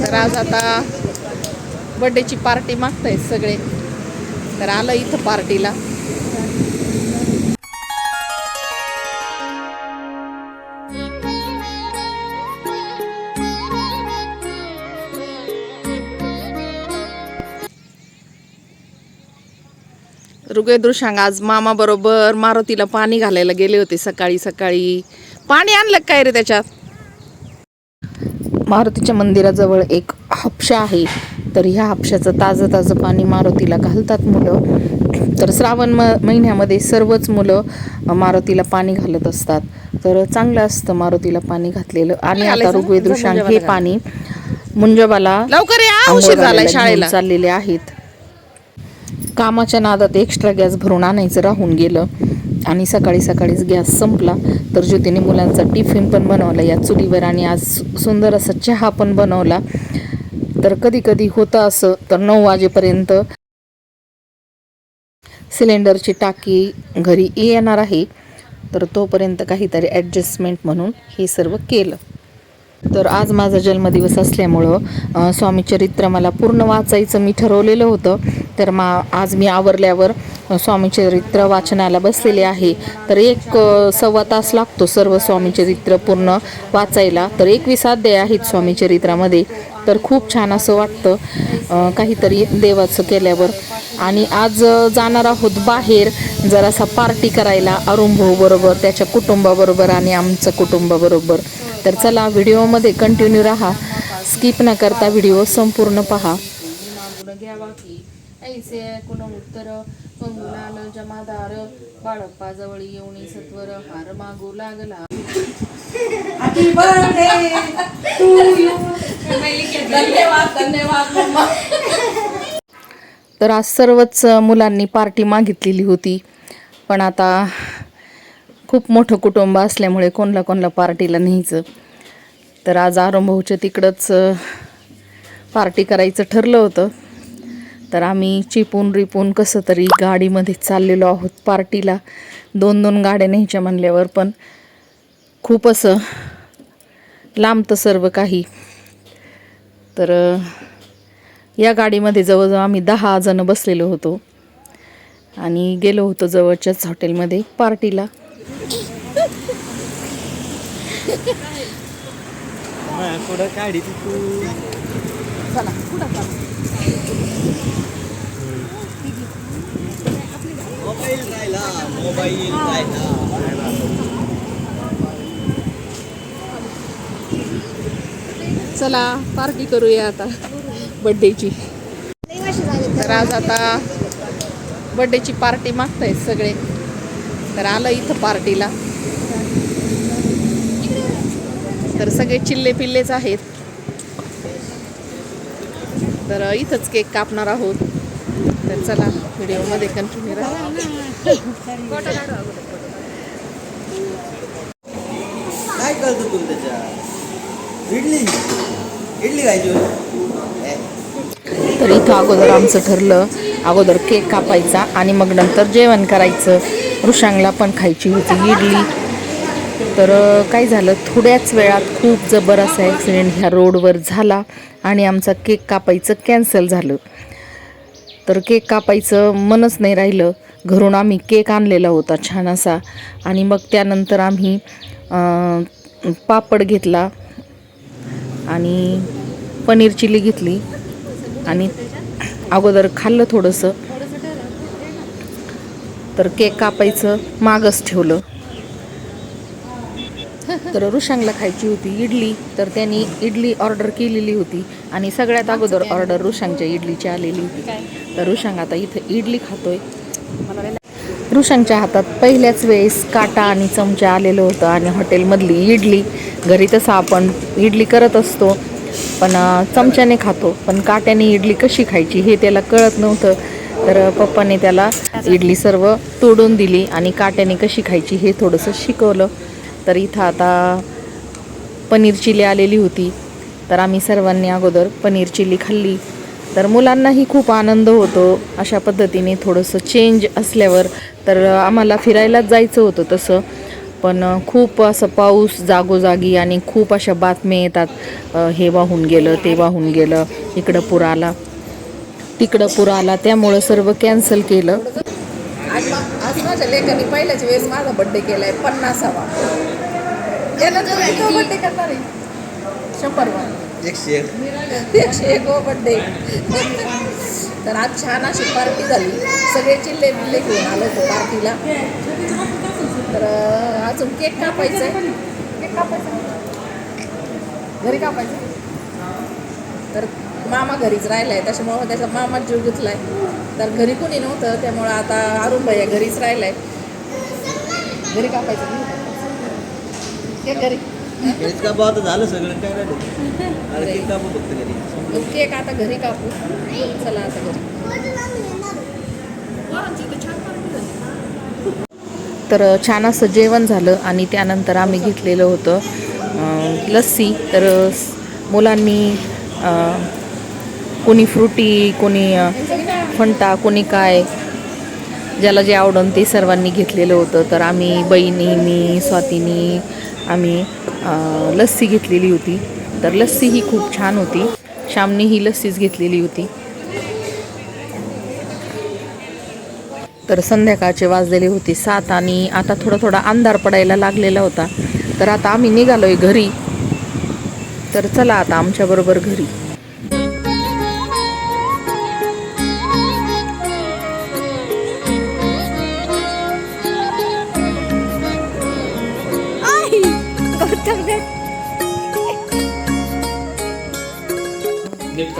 तर आज आता बड्डेची पार्टी मागतायत सगळे. तर आलं इथं पार्टीला. ऋग्वेदू सांग आज मामा बरोबर मारुतीला पाणी घालायला गेले होते सकाळी सकाळी. पाणी आणलं काय रे त्याच्यात? मारुतीच्या मंदिराजवळ एक हापशा आहे. तर ह्या हापशाचं ताजं ताजं पाणी मारुतीला घालतात मुलं. तर श्रावण म महिन्यामध्ये सर्वच मुलं मारुतीला पाणी घालत असतात. तर चांगलं असतं मारुतीला पाणी घातलेलं. आणि आता ऋग्वेदृशांग हे पाणी मुंजबाला लवकर शाळेला. चाललेले आहेत. कामाच्या नादात एक्स्ट्रा गॅस भरून आणायचं राहून गेलं. आणि सकाळी सकाळीच गॅस संपला तर ज्योतीने मुलांचा टिफिन पण बनवला. या चुलीवर आणि आज सुंदर असा चहा पण बनवला. तर कधी कधी होतं असं तर नऊ वाजेपर्यंत सिलेंडरची टाकी घरी येणार आहे. तर तोपर्यंत काहीतरी ॲडजस्टमेंट म्हणून हे सर्व केलं. तर आज माझा जन्मदिवस असल्यामुळं स्वामी चरित्र मला पूर्ण वाचायचं मी ठरवलेलं होतं. तर मा आज मी आवरल्यावर अ, स्वामी चरित्र वाचनाला बसलेले आहे. तर एक सव्वा तास लागतो सर्व स्वामी चरित्र पूर्ण वाचायला. तर एकवीस अध्याय आहेत स्वामी चरित्रामध्ये. तर खूप छान असं वाटतं काहीतरी देवाचं केल्यावर. आणि आज जाणार आहोत बाहेर जरासा पार्टी करायला अरुण त्याच्या कुटुंबाबरोबर आणि आमचं कुटुंबाबरोबर. तर चला व्हिडिओमध्ये कंटिन्यू राहा. स्किप न करता व्हिडिओ संपूर्ण पहा. घ्यावा की. ऐसे कोण उत्तर मंगुलाल जमादार बाळप्पा जवळ येऊन सत्वर हार मागू लागला. तर आज सर्वच मुलांनी पार्टी मागितलेली होती. पण आता खूप मोठं कुटुंब असल्यामुळे कोणला कोणला पार्टीला न्यायचं. तर आज आरंभाऊच्या तिकडंच पार्टी करायचं ठरलं होतं. तर आम्ही चिपून रिपून कसं तरी गाडीमध्ये चाललेलो आहोत पार्टीला. दोन दोन गाड्या न्यायच्या म्हणल्यावर पण खूप असं लांबतं सर्व काही. तर या गाडीमध्ये जवळजवळ आम्ही दहा जण बसलेलो होतो. आणि गेलो होतो जवळच्याच हॉटेलमध्ये पार्टीला पुढं काढी ती तू मोबाईल राहिला मोबाईल चला पार्टी करूया आता बड्डेची. तर आज आता बड्डेची पार्टी मागतायत सगळे. तर आलं इथं पार्टीला. तर सगळे चिल्ले पिल्लेच आहेत. तर इथंच केक कापणार आहोत. तर चला व्हिडिओमध्ये कंटिन्यू राहा. काय करतो तू त्याच्या? इडली. इडली खायची. तर इथं अगोदर आमचं ठरलं अगोदर केक कापायचा आणि मग नंतर जेवण करायचं. वृषांगला पण खायची होती इडली. तर काय झालं थोड्याच वेळात खूप जबर असा ॲक्सिडेंट ह्या रोडवर झाला आणि आमचा केक कापायचं कॅन्सल झालं. तर केक कापायचं मनच नाही राहिलं. घरून आम्ही केक आणलेला होता छान असा आणि मग त्यानंतर आम्ही पापड घेतला. आणि पनीर चिली घेतली. आणि अगोदर खाल्लं थोडंसं. तर केक कापायचं मागच ठेवलं. तर रुशांगला खायची होती इडली तर त्यांनी इडली ऑर्डर केलेली होती आणि सगळ्यात अगोदर ऑर्डर रुशांगच्या इडलीची आलेली होती. तर रुशांग आता इथं इडली खातोय. रुशांच्या हातात पहिल्याच वेळेस काटा आणि चमचा आलेलं होतं आणि हॉटेलमधली इडली. घरी तसं आपण इडली करत असतो पण चमच्याने खातो पण काट्याने इडली कशी खायची हे त्याला कळत नव्हतं. तर पप्पाने त्याला इडली सर्व तोडून दिली आणि काट्याने कशी खायची हे थोडंसं शिकवलं. तर इथं आता पनीर चिली आलेली होती. तर आम्ही सर्वांनी अगोदर पनीर चिली खाल्ली. तर मुलांनाही खूप आनंद होतो अशा पद्धतीने थोडंसं चेंज असल्यावर. तर आम्हाला फिरायलाच जायचं होतं तसं. पण खूप असं पाऊस जागोजागी आणि खूप अशा बातम्या येतात. हे वाहून गेलं ते वाहून गेलं इकडं पूर आला तिकडं पूर आला त्यामुळं सर्व कॅन्सल केलं. आज मा- आज माझ्या लेखाने पहिल्याच वेळेस माझा बड्डे केलाय पन्नासावा. त्यानंतर किती बड्डे करणार आहे. शंभर एकशे एक. एकशे एक बड्डे तर आज छान अशी पार्टी झाली. सगळे चिल्ले बिल्ले घेऊन आलो होतो पार्टीला तर अजून केक कापायचा आहे केक कापायचा घरी कापायचा तर मामा घरीच राहिला आहे त्याच्यामुळं त्याचा मामा जीव गुतलाय. तर घरी कोणी नव्हतं त्यामुळं आता अरुण भैया घरीच राहिलाय. घरी कापायचं घरी. केक कापू आता झालं सगळं काय राहिलं? अरे केक कापू फक्त घरी. मग केक आता घरी कापू. चला आता घरी. तर छान असं जेवण झालं आणि त्यानंतर आम्ही घेतलेलं होतं लस्सी. तर मुलांनी कोणी फ्रुटी कोणी फंटा कोणी काय. ज्याला जे आवडन ते सर्वांनी घेतलेलं होतं. तर आम्ही बहिणी मी स्वातीनी आम्ही लस्सी घेतलेली होती. तर लस्सी ही खूप छान होती. श्यामनी ही लस्सीच घेतलेली होती. तर संध्याकाळचे वाजलेले होते सात आणि आता थोडा थोडा अंधार पडायला लागलेला होता. तर आता आम्ही निघालोय घरी. तर चला आता आमच्याबरोबर घरी.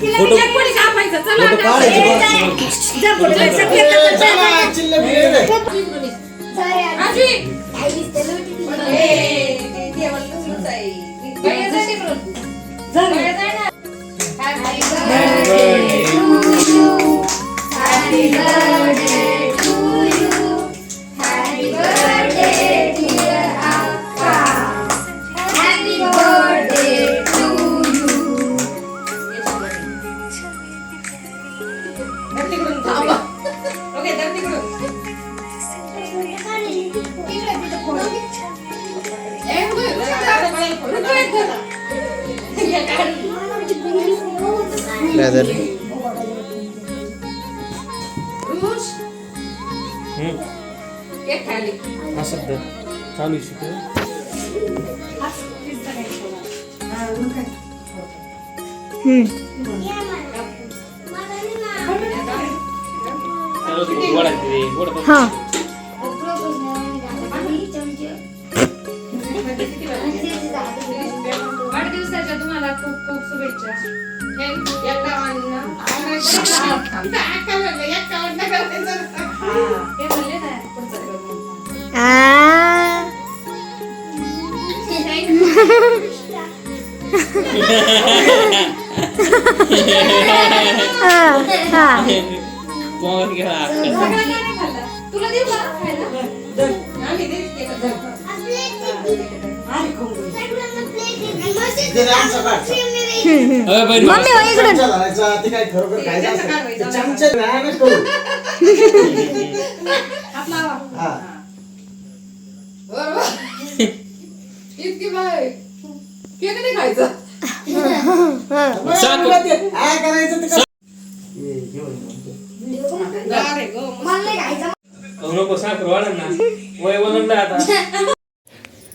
फोटो कोणी कापायचं? चला फोटो काढायचे बा. चिल्ले केक खाली असं तर चालू शिकव हाँ। वाढदिवसाच्या तुम्हाला खूप खूप शुभेच्छा. हे म्हणले ना नाही खाल्लं. तुला देऊ का. मम्मी चमचा हात लावा. हा. बरोबर इतकी बाय केक नाही खायचं काय करायचं ते कर. नको साखर ना वय आता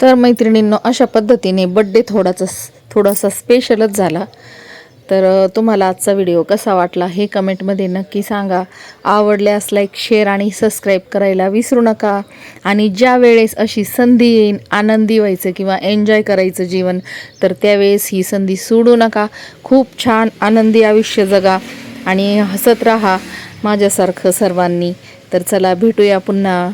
तर मैत्रिणींनो अशा पद्धतीने बड्डे थोडासा थोडासा स्पेशलच झाला तर तुम्हाला आजचा व्हिडिओ कसा वाटला हे कमेंटमध्ये नक्की सांगा. आवडल्यास लाईक शेअर आणि सबस्क्राईब करायला विसरू नका. आणि ज्या वेळेस अशी संधी येईन आनंदी व्हायचं किंवा एन्जॉय करायचं जीवन तर त्यावेळेस ही संधी सोडू नका. खूप छान आनंदी आयुष्य जगा आणि हसत राहा माझ्यासारखं सर्वांनी. तर चला भेटूया पुन्हा.